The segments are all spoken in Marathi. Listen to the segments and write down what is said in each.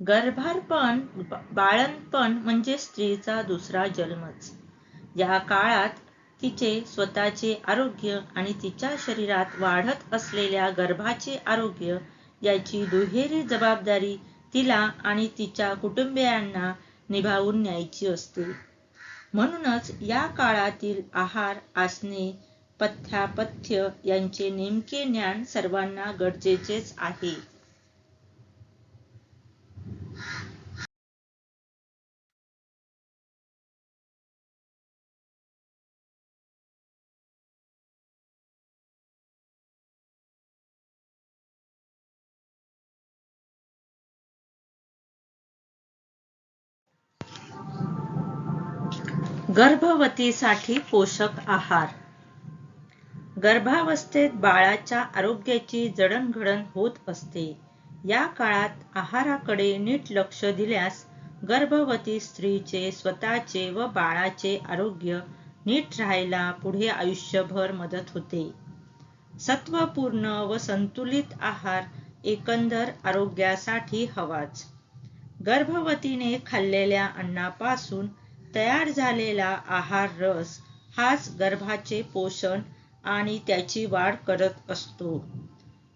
गर्भारपण बाळणपण म्हणजे स्त्रीचा दुसरा जन्मच. या काळात तिचे स्वतःचे आरोग्य आणि तिच्या शरीरात वाढत असलेल्या गर्भाचे आरोग्य याची दुहेरी जबाबदारी तिला आणि तिच्या कुटुंबियांना निभावून न्यायची असते. म्हणूनच या काळातील आहार आसने पथ्यापथ्य यांचे नेमके ज्ञान सर्वांना गरजेचेच आहे. गर्भवतीसाठी पोषक आहार. गर्भावस्थेत बाळाच्या आरोग्याची जडणघडण होत असते. या काळात आहाराकडे नीट लक्ष दिल्यास गर्भवती स्त्रीचे स्वतःचे व बाळाचे आरोग्य नीट राहायला पुढे आयुष्यभर मदत होते. सत्वपूर्ण व संतुलित आहार एकंदर आरोग्यासाठी हवाच. गर्भवतीने खाल्लेल्या अन्नापासून तयार झालेला आहार रस हाच गर्भाचे पोषण आणि त्याची वाढ करत असतो.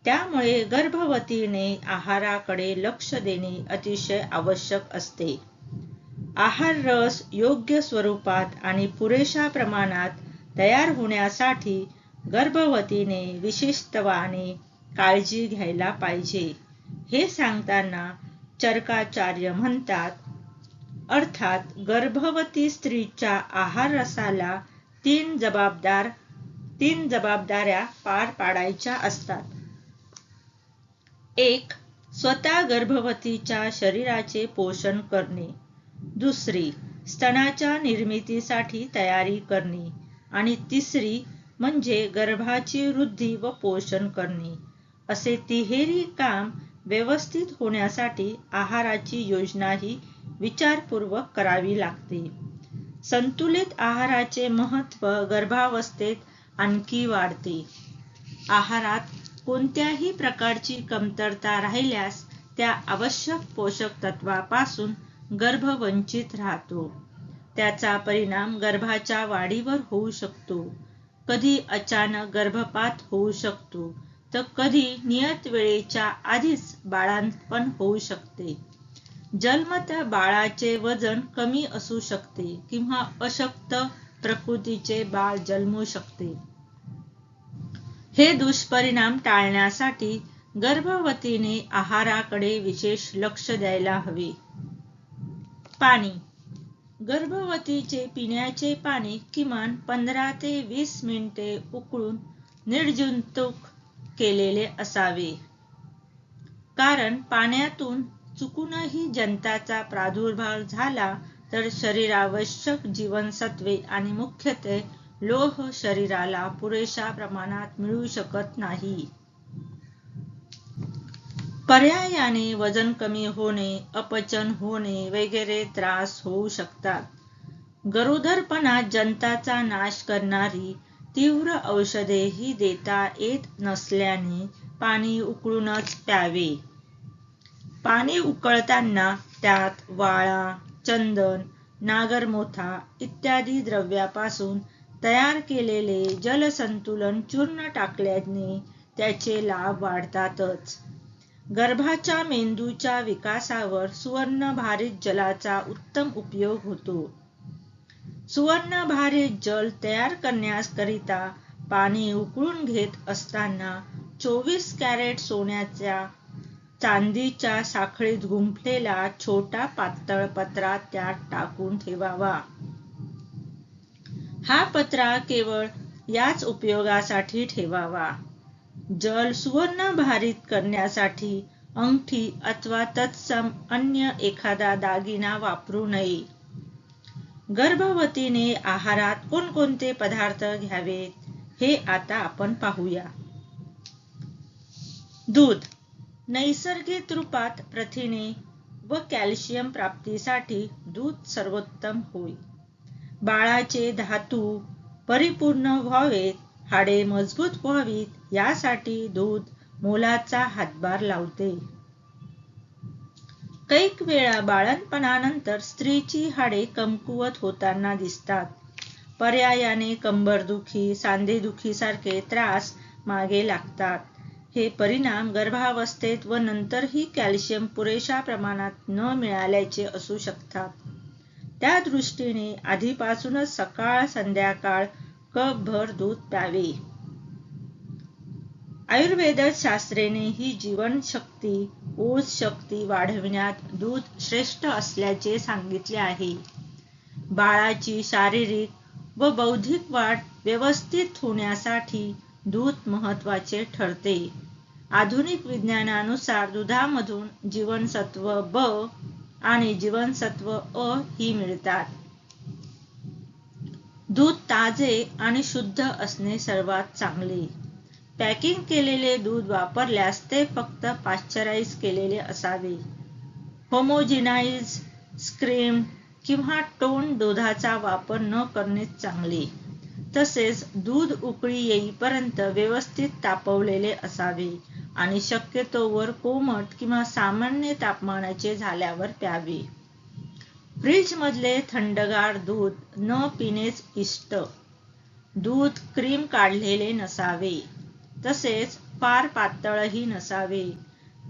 त्यामुळे गर्भवतीने आहाराकडे लक्ष देणे अतिशय आवश्यक असते. आहार रस योग्य स्वरूपात आणि पुरेशा प्रमाणात तयार होण्यासाठी गर्भवतीने विशिष्टवाने काळजी घ्यायला पाहिजे. हे सांगताना चरकाचार्य म्हणतात अर्थात गर्भवती स्त्रीच्या आहार रसाला तीन जबाबदार तीन जबाबदाऱ्या पार पाडायच्या असतात. एक स्वतः गर्भवतीच्या शरीराचे पोषण करणे. दुसरी स्तनाच्या निर्मितीसाठी तयारी करणे. आणि तिसरी म्हणजे गर्भाची वृद्धी व पोषण करणे. असे तिहेरी काम व्यवस्थित होण्यासाठी आहाराची योजनाही विचारपूर्वक करावी लागते. संतुलित आहाराचे महत्त्व गर्भावस्थेत आणखी वाढते. आहारात कोणत्याही प्रकारची कमतरता राहिल्यास त्या आवश्यक पोषक तत्वापासून गर्भ वंचित राहतो. त्याचा परिणाम गर्भाच्या वाढीवर होऊ शकतो. कधी अचानक गर्भपात होऊ शकतो तर कधी नियत वेळेच्या आधीच बाळांपण होऊ शकते. जन्मत बाळाचे वजन कमी असू शकते किंवा अशक्त प्रकृतीचे बाळ जन्मू शकते. हे दुष्परिणाम टाळण्यासाठी गर्भवतीने आहाराकडे विशेष लक्ष द्यायला हवे. पाणी. गर्भवतीचे पिण्याचे पाणी किमान पंधरा ते वीस मिनिटे उकळून निर्जंतुक केलेले असावे. कारण पाण्यातून चुकूनही जंताचा प्रादुर्भाव झाला तर शरीरावश्यक जीवनसत्वे आणि मुख्यत्वे लोह शरीराला पुरेशा प्रमाणात मिळू शकत नाही. पर्यायाने वजन कमी होणे अपचन होणे वगैरे त्रास होऊ शकतात. गरोदरपणात जंताचा नाश करणारी तीव्र औषधेही देता येत नसल्याने पाणी उकळूनच प्यावे. पाणी उकळताना त्यात वाळा चंदन नागरमोथा इत्यादी द्रव्यापासून तयार केलेले जलसंतुलन चूर्ण टाकल्याने त्याचे लाभ वाढतातच. गर्भाच्या मेंदूच्या विकासावर सुवर्णभारित जलाचा उत्तम उपयोग होतो. सुवर्णभारित जल तयार करण्याकरिता पाणी उकळून घेत असताना चोवीस कॅरेट सोन्याच्या चांदीच्या साखळीत गुंफलेला छोटा पातळ पत्रा त्यात टाकून ठेवावा. हा पत्रा केवळ याच उपयोगासाठी ठेवावा. जल सुवर्ण भारित करण्यासाठी अंगठी अथवा तत्सम अन्य एखादा दागिना वापरू नये. गर्भवतीने आहारात कोणकोणते पदार्थ घ्यावेत हे आता आपण पाहूया. दूध. नैसर्गिक रूपात प्रथिने व कॅल्शियम प्राप्तीसाठी दूध सर्वोत्तम होय. बाळाचे धातू परिपूर्ण व्हावेत हाडे मजबूत व्हावीत यासाठी दूध मोलाचा हातभार लावते. कैक वेळा बाळणपणानंतर स्त्रीची हाडे कमकुवत होताना दिसतात. पर्यायाने कंबरदुखी सांधेदुखी सारखे त्रास मागे लागतात. हे परिणाम गर्भावस्थेत व नंतरही कॅल्शियम पुरेशा प्रमाणात न मिळाल्याचे असू शकतात. त्या दृष्टीने आधीपासूनच सकाळ संध्याकाळ कपभर दूध प्यावे. आयुर्वेद शास्त्रेने ही जीवनशक्ती ऊस शक्ती वाढविण्यात दूध श्रेष्ठ असल्याचे सांगितले आहे. बाळाची शारीरिक व बौद्धिक वाढ व्यवस्थित होण्यासाठी दूध महत्त्वाचे ठरते. आधुनिक विज्ञानानुसार दुधामधून जीवनसत्व ब आणि जीवनसत्व अ ही मिळतात. दूध ताजे आणि शुद्ध असणे सर्वात चांगले. पॅकिंग केलेले दूध वापरल्यास ते फक्त पाश्चराईज केलेले असावे. होमोजिनाइज स्क्रीम किंवा टोन दुधाचा वापर न करणे चांगले. तसेच दूध उकळी येईपर्यंत व्यवस्थित तापवलेले असावे. आणि शक्यतोवर कोमट किंवा सामान्य तापमानाचे झाल्यावर प्यावे. फ्रीज मधले थंडगार दूध न पिणेच इष्ट. दूध क्रीम काढलेले नसावे. तसेच फार पातळही नसावे.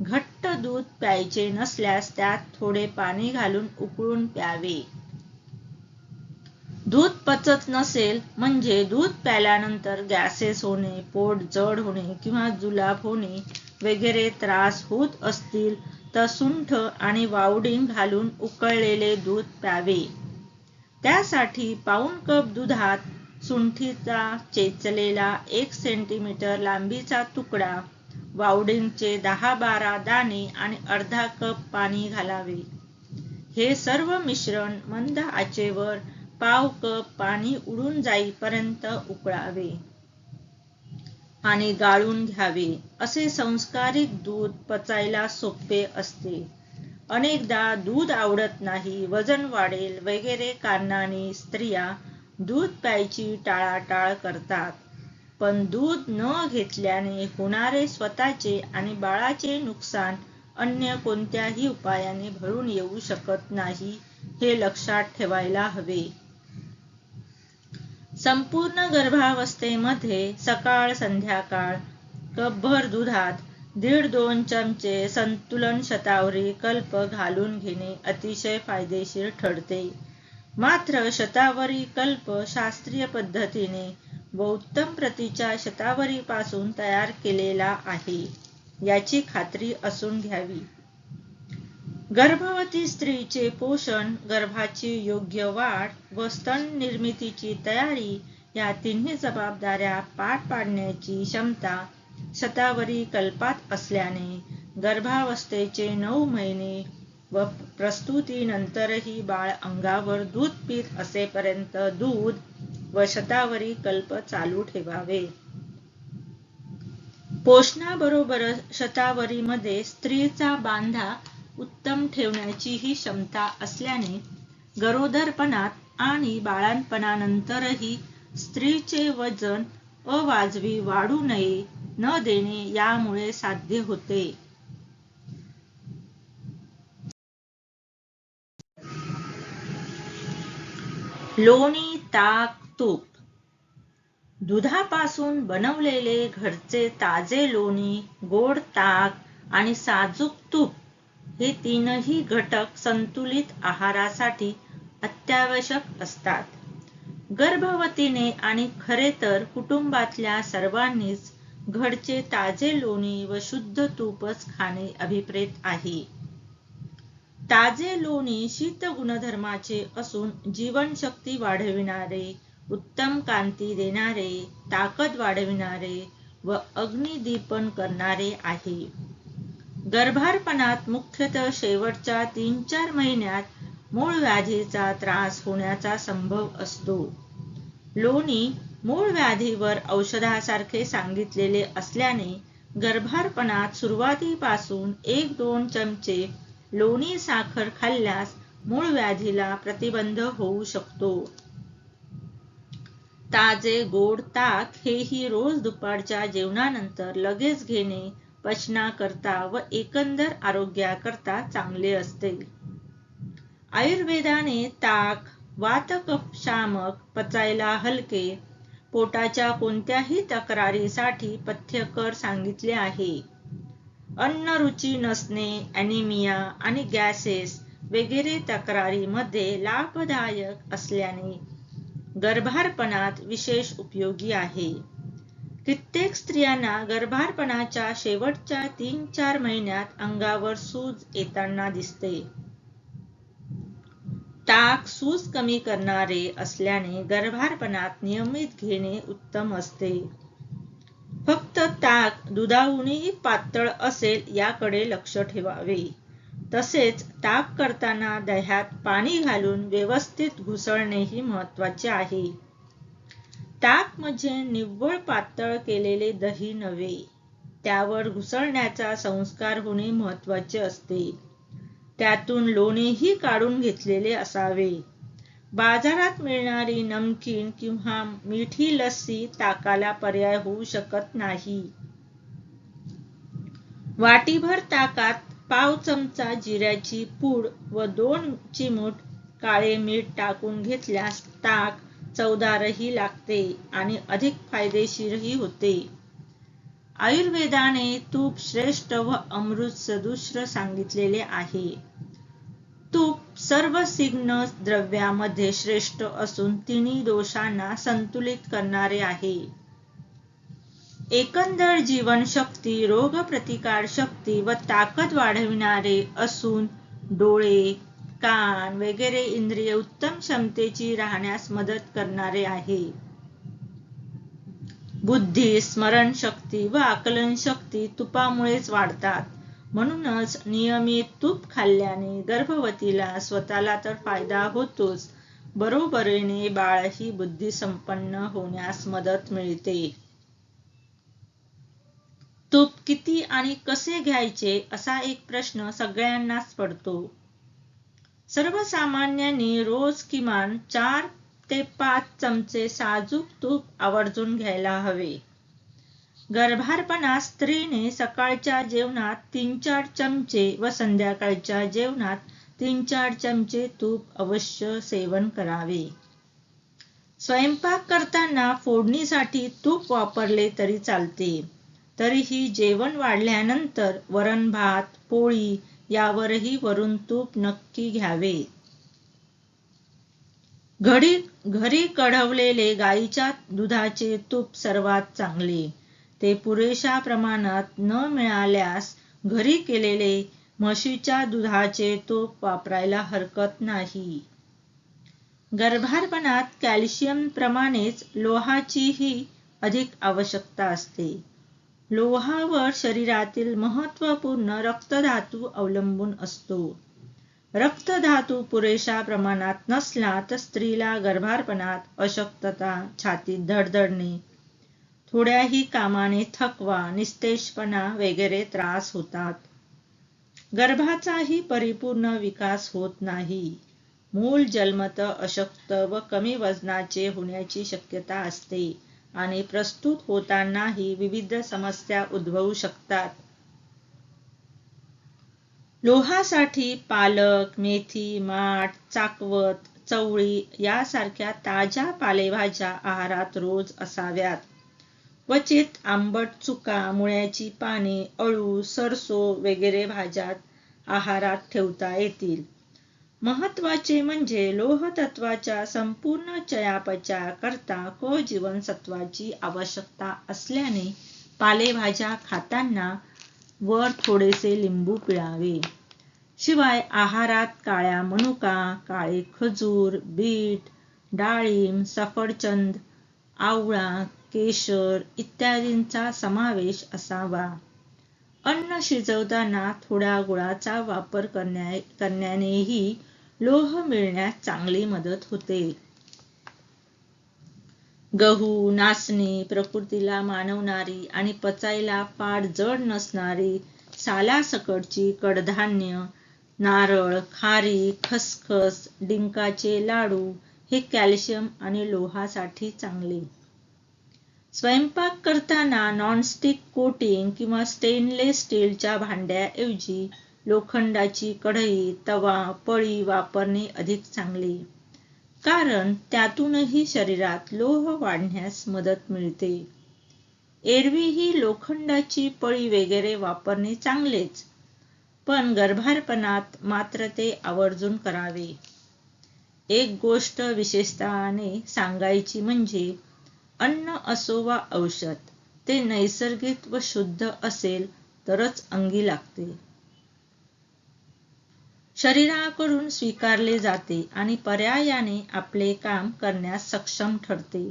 घट्ट दूध प्यायचे नसल्यास त्यात थोडे पाणी घालून उकळून प्यावे. दूध पचत नसेल म्हणजे दूध प्यायल्यानंतर गॅसेस होणे पोट जड होणे किंवा जुलाब होणे वगैरे त्रास होत असतील तर सुंठ आणि वावडिंग घालून उकळलेले दूध प्यावे. त्यासाठी पाऊण कप दुधात सुंठीचा चेचलेला एक सेंटीमीटर लांबीचा तुकडा वावडिंगचे दहा बारा दाणे आणि अर्धा कप पाणी घालावे. हे सर्व मिश्रण मंद आचेवर पाव कप पाणी उडून जाईपर्यंत उकळावे. आणि गाळून घ्यावे. असे संस्कारिक दूध पचायला सोपे असते. अनेकदा दूध आवडत नाही वजन वाढेल वगैरे कारणाने स्त्रिया दूध प्यायची टाळाटाळ करतात. पण दूध न घेतल्याने होणारे स्वतःचे आणि बाळाचे नुकसान अन्य कोणत्याही उपायाने भरून येऊ शकत नाही हे लक्षात ठेवायला हवे. संपूर्ण गर्भावस्थेमध्ये सकाळ संध्याकाळ कपभर दुधात दीड दोन चमचे संतुलन शतावरी कल्प घालून घेणे अतिशय फायदेशीर ठरते. मात्र शतावरी कल्प शास्त्रीय पद्धतीने व उत्तम प्रतीच्या शतावरीपासून तयार केलेला आहे याची खात्री असून घ्यावी. गर्भवती स्त्रीचे पोषण गर्भाची योग्य वाढ व स्तन निर्मितीची तयारी या तिन्ही जबाबदाऱ्या पार पाडण्याची क्षमता शतावरी कल्पात असल्याने गर्भावस्थेचे नऊ महिने व प्रस्तुतीनंतरही बाळ अंगावर दूध पीत असेपर्यंत दूध व शतावरी कल्प चालू ठेवावे. पोषणाबरोबर शतावरीमध्ये स्त्रीचा बांधा उत्तम ठेवण्याचीही क्षमता असल्याने गरोदरपणात आणि बाळांपणानंतरही स्त्रीचे वजन अवाजवी वाढू नये न देणे यामुळे साध्य होते. लोणी ताक तूप. दुधापासून बनवलेले घरचे ताजे लोणी गोड ताक आणि साजूक तूप हे तीनही घटक संतुलित आहारासाठी अत्यावश्यक असतात. गर्भवतीने आणि खरे तर कुटुंबातल्या सर्वांनीच घरचे ताजे लोणी व शुद्ध तूपच खाणे अभिप्रेत आहे. ताजे लोणी शीत गुणधर्माचे असून जीवनशक्ती वाढविणारे उत्तम कांती देणारे ताकद वाढविणारे व अग्निदीपन करणारे आहे. गर्भारपणात मुख्यतः शेवटच्या तीन चार महिन्यात मूळ व्याधीचा त्रास होण्याचा संभव असतो. लोणी मूळ व्याधीवर औषधासारखे सांगितलेले असल्याने गर्भारपणात सुरुवातीपासून एक दोन चमचे लोणी साखर खाल्ल्यास मूळ व्याधीला प्रतिबंध होऊ शकतो. ताजे गोड ताक हेही रोज दुपारच्या जेवणानंतर लगेच घेणे पचनाकरता व एकंदर आरोग्याकरता चांगले असते. आयुर्वेदाने ताक वातकशामक पचायला हलके पोटाच्या कोणत्याही तक्रारीसाठी पथ्यकर सांगितले आहे. अन्न रुची नसणे अॅनिमिया आणि गॅसेस वगैरे तक्रारीमध्ये लाभदायक असल्याने गर्भारपणात विशेष उपयोगी आहे. कित्येक स्त्रियांना गर्भारपणाच्या शेवटच्या तीन चार महिन्यात अंगावर सूज येताना दिसते. ताक सूज कमी करणारे असल्याने गर्भारपणात नियमित घेणे उत्तम असते. फक्त ताक दुधाहूनही पातळ असेल याकडे लक्ष ठेवावे. तसेच ताक करताना दह्यात पाणी घालून व्यवस्थित घुसळणेही महत्त्वाचे आहे. ताक म्हणजे निव्वळ पातळ केलेले दही नव्हे त्यावर घुसळण्याचा संस्कार होणे महत्त्वाचे असते. त्यातून लोणीही काढून घेतलेले असावे. बाजारात मिळणारी नमकीन किंवा मिठी लस्सी ताकाला पर्याय होऊ शकत नाही. वाटीभर ताकात पाव चमचा जिऱ्याची पूड व दोन चिमूट काळे मीठ टाकून घेतल्यास ताक चवदारही लागते आणि अधिक फायदेशीरही होते. आयुर्वेदाने तूप श्रेष्ठ व अमृत सदुश्र सांगितलेले आहे. तूप सर्व सिग्न द्रव्यामध्ये श्रेष्ठ असून तिन्ही दोषांना संतुलित करणारे आहे. एकंदर जीवनशक्ती रोगप्रतिकार शक्ती व ताकद वाढविणारे असून डोळे कान वगैरे इंद्रिय उत्तम क्षमतेची राहण्यास मदत करणारे आहे. बुद्धी स्मरणशक्ती व आकलन शक्ती तुपामुळेच वाढतात. म्हणूनच नियमित तूप खाल्ल्याने गर्भवतीला स्वतःला तर फायदा होतोच. बरोबरीने बाळही बुद्धिसंपन्न होण्यास मदत मिळते. तूप किती आणि कसे घ्यायचे असा एक प्रश्न सगळ्यांनाच पडतो. सर्वसामान्यांनी रोज किमान चार ते पाच चमचे साजूक तूप आवर्जून घ्यायला हवे. गर्भारपणात स्त्रीने सकाळच्या जेवणात तीन चार चमचे व संध्याकाळच्या जेवणात तीन चार चमचे तूप अवश्य सेवन करावे. स्वयंपाक करताना फोडणीसाठी तूप वापरले तरी चालते. तरीही जेवण वाढल्यानंतर वरण भात पोळी यावरही वरून तूप नक्की घ्यावे. घडी घरी कढवलेले गाईच्या दुधाचे तूप सर्वात चांगले. ते पुरेशा प्रमाणात न मिळाल्यास घरी केलेले म्हशीच्या दुधाचे तूप वापरायला हरकत नाही. गर्भारपणात कॅल्शियम प्रमाणेच लोहाचीही अधिक आवश्यकता असते. लोहावर शरीरातील महत्त्वपूर्ण रक्तधातू अवलंबून असतो. रक्तधातू पुरेशा प्रमाणात नसला तर स्त्रीला गर्भारपणात अशक्तता छातीत धडधडणे थोड्याही कामाने थकवा निस्तेजपणा वगैरे त्रास होतात. गर्भाचाही परिपूर्ण विकास होत नाही. मूल जन्मत अशक्त व कमी वजनाचे होण्याची शक्यता असते. आणि प्रस्तुत होतानाही विविध समस्या उद्भवू शकतात. लोहासाठी पालक मेथी माठ चाकवत चवळी यासारख्या ताज्या पालेभाज्या आहारात रोज असाव्यात. क्वचित आंबट चुका मुळ्याची पाने अळू सरसो वगैरे भाज्या आहारात ठेवता येतील. महत्त्वाचे म्हणजे लोहतत्वाच्या संपूर्ण चयापचयाकरता क जीवनसत्वाची आवश्यकता असल्याने पालेभाज्या खाताना वर थोडेसे लिंबू पिळावे. शिवाय आहारात काळ्या मनुका काळे खजूर बीट डाळिंब सफरचंद आवळा केशर इत्यादींचा समावेश असावा. अन्न शिजवताना थोड्या गुळाचा वापर करण्या करण्यानेही लोह मिळण्यास चांगली मदत होते. गहू नाचणी प्रकृतीला मानवणारी आणि पचायला फार जड नसणारी सालासकटची कडधान्य नारळ खारी खसखस डिंकाचे लाडू हे कॅल्शियम आणि लोहासाठी चांगले. स्वयंपाक करताना नॉनस्टिक कोटिंग किंवा स्टेनलेस स्टीलच्या भांड्याऐवजी लोखंडाची कढई तवा पळी वापरणे अधिक चांगले. कारण त्यातूनही शरीरात लोह वाढण्यास मदत मिळते. एरवी ही लोखंडाची पळी वगैरे वापरणे चांगलेच पण गर्भारपणात मात्र ते आवर्जून करावे. एक गोष्ट विशेषताने सांगायची म्हणजे अन्न असो वा औषध ते नैसर्गिक व शुद्ध असेल तरच अंगी लागते. शरीराकडून स्वीकारले जाते आणि पर्यायाने आपले काम करण्यास सक्षम ठरते.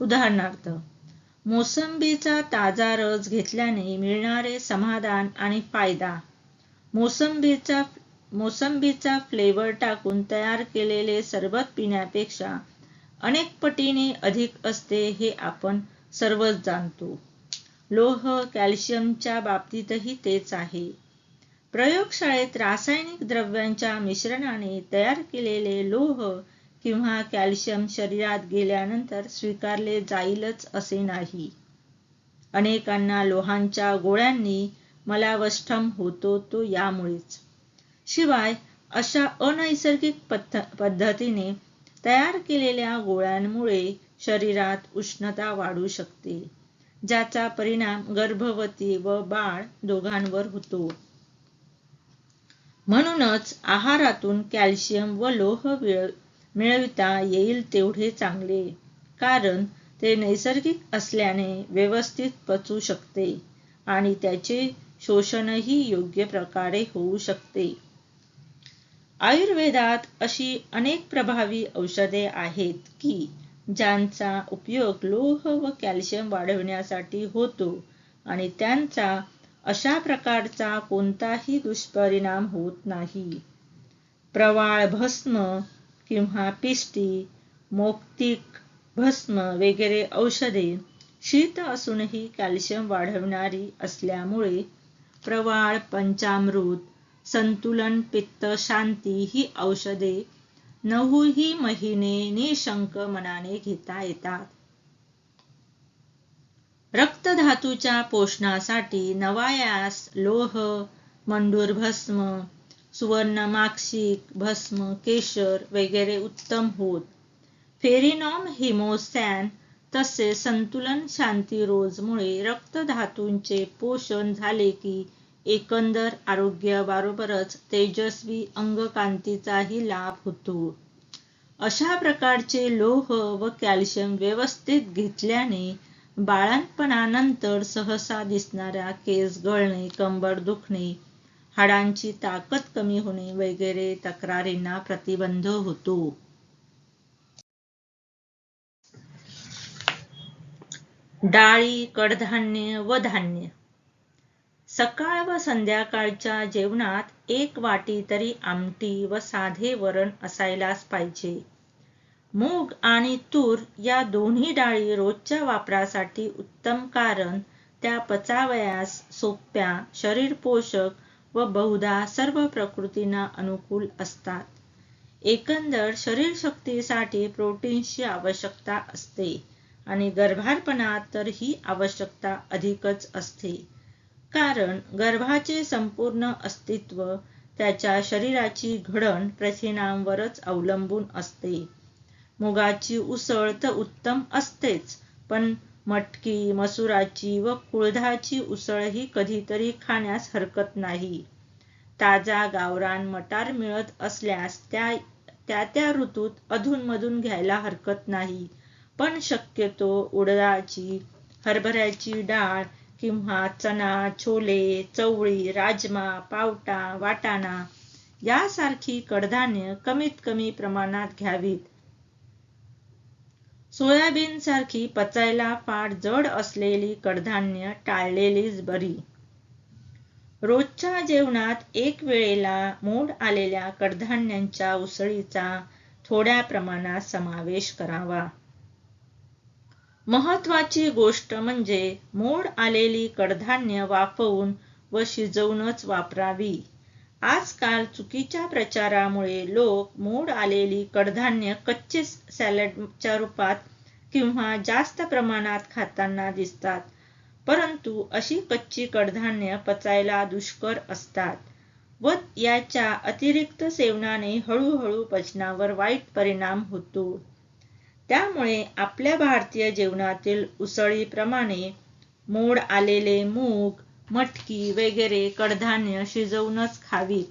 उदाहरणार्थ मोसंबीचा ताजा रस घेतल्याने मिळणारे समाधान आणि फायदा. मोसंबीचा मोसंबीचा फ्लेवर टाकून तयार केलेले सरबत पिण्यापेक्षा अनेक पटीने अधिक असते हे आपण सर्वच जाणतो. लोह कॅल्शियमच्या बाबतीतही तेच आहे. प्रयोगशाळेत रासायनिक द्रव्यांच्या मिश्रणाने तयार केलेले लोह किंवा कॅल्शियम शरीरात गेल्यानंतर स्वीकारले जाईलच असे नाही. अनेकांना लोहांच्या गोळ्यांनी मलावष्ठम होतो तो यामुळेच. शिवाय अशा अनैसर्गिक पद्धतीने तयार केलेल्या गोळ्यांमुळे शरीरात उष्णता वाढू शकते ज्याचा परिणाम गर्भवती व बाळ दोघांवर होतो. म्हणूनच आहारातून कॅल्शियम व लोह मिळविता येईल तेवढे चांगले कारण ते नैसर्गिक असल्याने व्यवस्थित पचू शकते आणि त्याचे शोषणही योग्य प्रकारे होऊ शकते. आयुर्वेदात अशी अनेक प्रभावी औषधे आहेत की ज्यांचा उपयोग लोह व कॅल्शियम वाढविण्यासाठी होतो आणि त्यांचा अशा प्रकारचा कोणताही दुष्परिणाम होत नाही. प्रवाळ भस्म किंवा पिष्टी मोक्तिक भस्म वगैरे औषधे शीत असूनही कॅल्शियम वाढवणारी असल्यामुळे प्रवाळ पंचामृत संतुलन पित्त शांती ही औषधे नऊही महिने निशंक मनाने घेता येतात. रक्तधातूच्या पोषणासाठी नवायास लोह मंडूर भस्म सुवर्ण माक्षिक भस्म केशर वगैरे उत्तम होत. फेरिनॉम हिमोसॅन तसे संतुलन शांती रोजमुळे रक्तधातूंचे पोषण झाले की एकंदर आरोग्याबरोबरच तेजस्वी अंगकांतीचाही लाभ होतो. अशा प्रकारचे लोह व कॅल्शियम व्यवस्थित घेतल्याने बाळंतपणानंतर सहसा दिसणाऱ्या केस गळणे कंबर दुखणे हाडांची ताकद कमी होणे वगैरे तक्रारींना प्रतिबंध होतो. डाळी कडधान्य व धान्य. सकाळ व संध्याकाळच्या जेवणात एक वाटी तरी आमटी व साधे वरण असायलाच पाहिजे. मूग आणि तूर या दोन्ही डाळी रोजच्या वापरासाठी उत्तम कारण त्या पचावयास सोप्या शरीर पोषक व बहुधा सर्व प्रकृतींना अनुकूल असतात. एकंदर शरीर शक्तीसाठी प्रोटीन्सची आवश्यकता असते आणि गर्भारपणात तर ही आवश्यकता अधिकच असते. कारण गर्भाचे संपूर्ण अस्तित्व त्याच्या शरीराची घडण प्रथिनांवरच अवलंबून असते. मुगाची उसळ तर उत्तम असतेच पण मटकी मसुराची व कुळधाची उसळही कधीतरी खाण्यास हरकत नाही. ताजा गावरान मटार मिळत असल्यास त्या त्या त्या ऋतूत अधूनमधून घ्यायला हरकत नाही. पण शक्यतो उडदाची हरभऱ्याची डाळ किंवा चना छोले चवळी राजमा पावटा वाटाणा यासारखी कडधान्य कमीत कमी प्रमाणात घ्यावीत. सोयाबीन सारखी पचायला फार जड असलेली कडधान्य टाळलेलीच बरी. रोजच्या जेवणात एक वेळेला मोड आलेल्या कडधान्यांच्या उसळीचा थोड्या प्रमाणात समावेश करावा. महत्वाची गोष्ट म्हणजे मोड आलेली कडधान्य वाफवून व शिजवूनच वापरावी. आजकाल चुकीच्या प्रचारामुळे लोक मोड आलेली कडधान्य कच्चे सॅलडच्या रूपात किंवा जास्त प्रमाणात खाताना दिसतात. परंतु अशी कच्ची कडधान्य पचायला दुष्कर असतात व याच्या अतिरिक्त सेवनाने हळूहळू पचनावर वाईट परिणाम होतो. त्यामुळे आपल्या भारतीय जेवणातील उसळीप्रमाणे मोड आलेले मूग मटकी वगैरे कडधान्य शिजवूनच खावीत.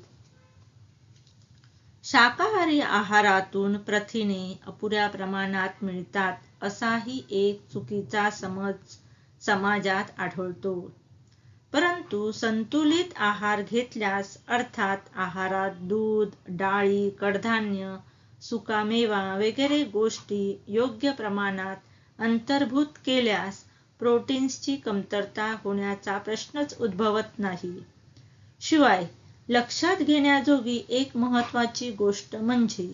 शाकाहारी आहारातून प्रथिने अपुऱ्या प्रमाणात मिळतात असाही एक चुकीचा समज समाजात आढळतो. परंतु संतुलित आहार घेतल्यास अर्थात आहारात दूध डाळी कडधान्य सुकामेवा वगैरे गोष्टी योग्य प्रमाणात अंतर्भूत केल्यास प्रोटीन्सची कमतरता होण्याचा प्रश्नच उद्भवत नाही. शिवाय लक्षात घेण्याजोगी एक महत्वाची गोष्ट म्हणजे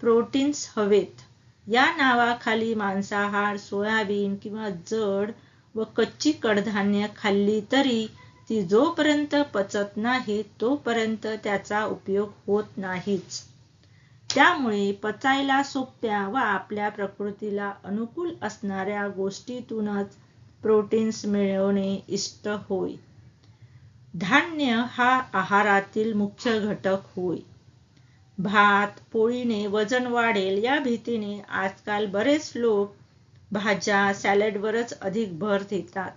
प्रोटीन्स हवेत. या नावाखाली मांसाहार सोयाबीन किंवा जड व कच्ची कडधान्य खाल्ली तरी ती जोपर्यंत पचत नाही तोपर्यंत त्याचा उपयोग होत नाहीच. त्यामुळे पचायला सोप्या व आपल्या प्रकृतीला अनुकूल असणाऱ्या गोष्टीतूनच प्रोटीन्स मिळवणे इष्ट होय. धान्य हा आहारातील मुख्य घटक होय. भात पोळीने वजन वाढेल या भीतीने आजकाल बरेच लोक भाज्या सॅलडवरच अधिक भर देतात.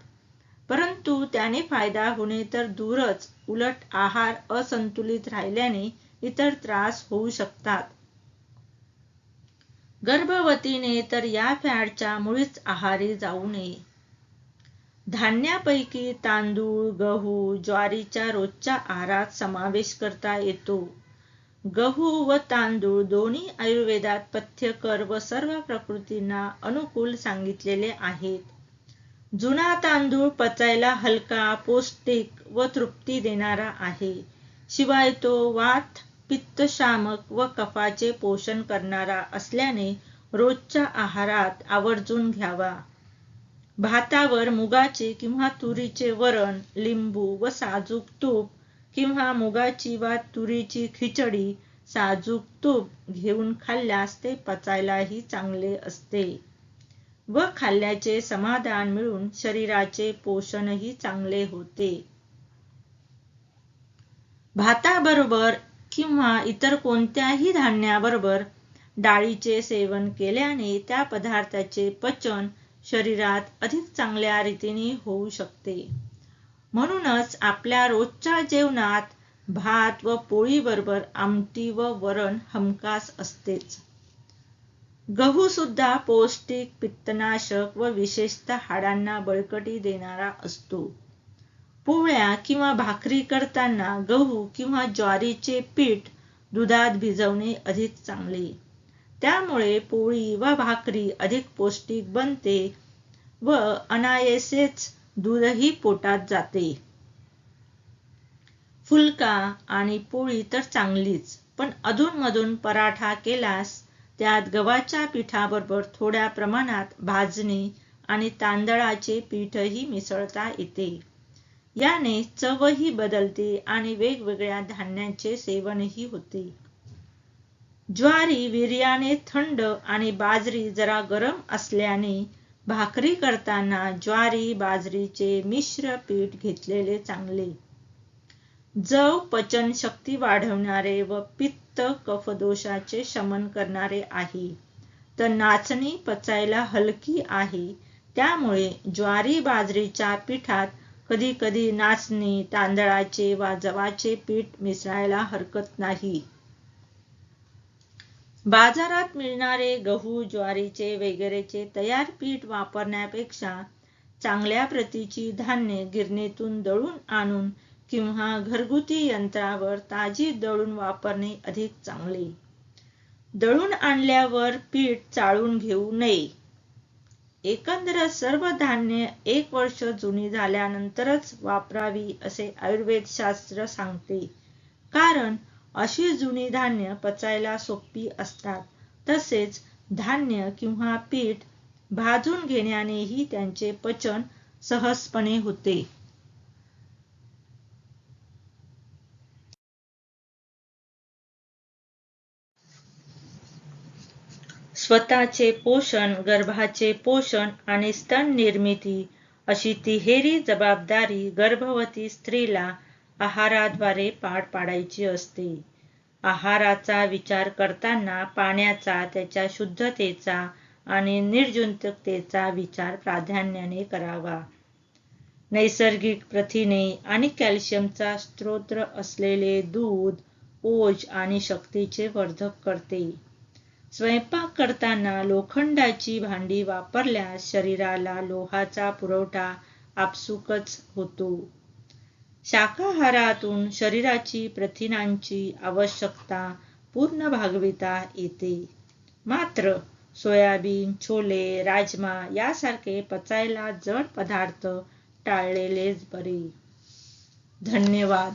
परंतु त्याने फायदा होणे तर दूरच उलट आहार असंतुलित राहिल्याने इतर त्रास होऊ शकतात. गर्भवतीने तर या फॅडच्या मुळीच आहारी जाऊ नये. धान्यापैकी तांदूळ गहू ज्वारीच्या रोजच्या आहारात समावेश करता येतो. गहू व तांदूळ दोन्ही आयुर्वेदात पथ्यकर व सर्व प्रकृतींना अनुकूल सांगितलेले आहेत. जुना तांदूळ पचायला हलका पौष्टिक व तृप्ती देणारा आहे. शिवाय तो वात पित्तशामक व कफाचे पोषण करणारा असल्याने रोजच्या आहारात आवर्जून घ्यावा. भातावर मुगाचे किंवा तुरीचे वरण लिंबू व साजूक तूप किंवा मुगाची वा तुरीची खिचडी साजूक तूप घेऊन खाल्ल्यास ते पचायलाही चांगले असते व खाल्ल्याचे समाधान मिळून शरीराचे पोषणही चांगले होते. भाताबरोबर किंवा इतर कोणत्याही धान्याबरोबर डाळीचे सेवन केल्याने त्या पदार्थाचे पचन शरीरात अधिक चांगल्या रीतीने होऊ शकते. म्हणूनच आपल्या रोजच्या जेवणात भात व पोळीबरोबर आमटी व वरण हमखास असतेच. गहू सुद्धा पौष्टिक पित्तनाशक व विशेषतः हाडांना बळकटी देणारा असतो. पोळ्या किंवा भाकरी करताना गहू किंवा ज्वारीचे पीठ दुधात भिजवणे अधिक चांगले. त्यामुळे पोळी व भाकरी अधिक पौष्टिक बनते व अनायसेच दूधही पोटात जाते. फुलका आणि पोळी तर चांगलीच पण अधूनमधून पराठा केलास त्यात गव्हाच्या पिठाबरोबर थोड्या प्रमाणात भाजणी आणि तांदळाचे पीठही मिसळता येते. याने चवही बदलते आणि वेगवेगळ्या धान्यांचे सेवनही होते. ज्वारी विर्याने थंड आणि बाजरी जरा गरम असल्याने भाकरी करताना ज्वारी बाजरीचे मिश्र पीठ घेतलेले चांगले. जव पचन शक्ती वाढवणारे व पित्त कफदोषाचे शमन करणारे आहे. तर नाचणी पचायला हलकी आहे. त्यामुळे ज्वारी बाजरीच्या पिठात कधी कधी नाचणी तांदळाचे वा जवाचे पीठ मिसळायला हरकत नाही. बाजारात मिळणारे गहू ज्वारीचे वगैरेचे तयार पीठ वापरण्यापेक्षा चांगल्या प्रतीची धान्य गिरणीतून दळून आणून किंवा घरगुती यंत्रावर ताजी दळून वापरणे अधिक चांगले. दळून आणल्यावर पीठ चाळून घेऊ नये. एकंदर सर्व धान्य एक वर्ष जुनी झाल्यानंतरच वापरावी असे आयुर्वेद शास्त्र सांगते. कारण अशी जुनी धान्य पचायला सोपी असतात. तसेच धान्य किंवा पीठ भाजून घेण्यानेही त्यांचे पचन सहजपणे होते. स्वतःचे पोषण गर्भाचे पोषण आणि स्तन निर्मिती अशी तिहेरी जबाबदारी गर्भवती स्त्रीला आहाराद्वारे पार पाडायची असते. आहाराचा विचार करताना पाण्याचा त्याच्या शुद्धतेचा आणि निर्जंतुकतेचा विचार प्राधान्याने करावा. नैसर्गिक प्रथिने आणि कॅल्शियमचा स्रोत असलेले दूध ओज आणि शक्तीचे वर्धक करते. स्वयंपाक करताना लोखंडाची भांडी वापरल्यास शरीराला लोहाचा पुरवठा आपसुकच होतो. शाकाहारातून शरीराची प्रथिनांची आवश्यकता पूर्ण भागविता येते. मात्र सोयाबीन छोले राजमा यासारखे पचायला जड पदार्थ टाळलेलेच बरे. धन्यवाद.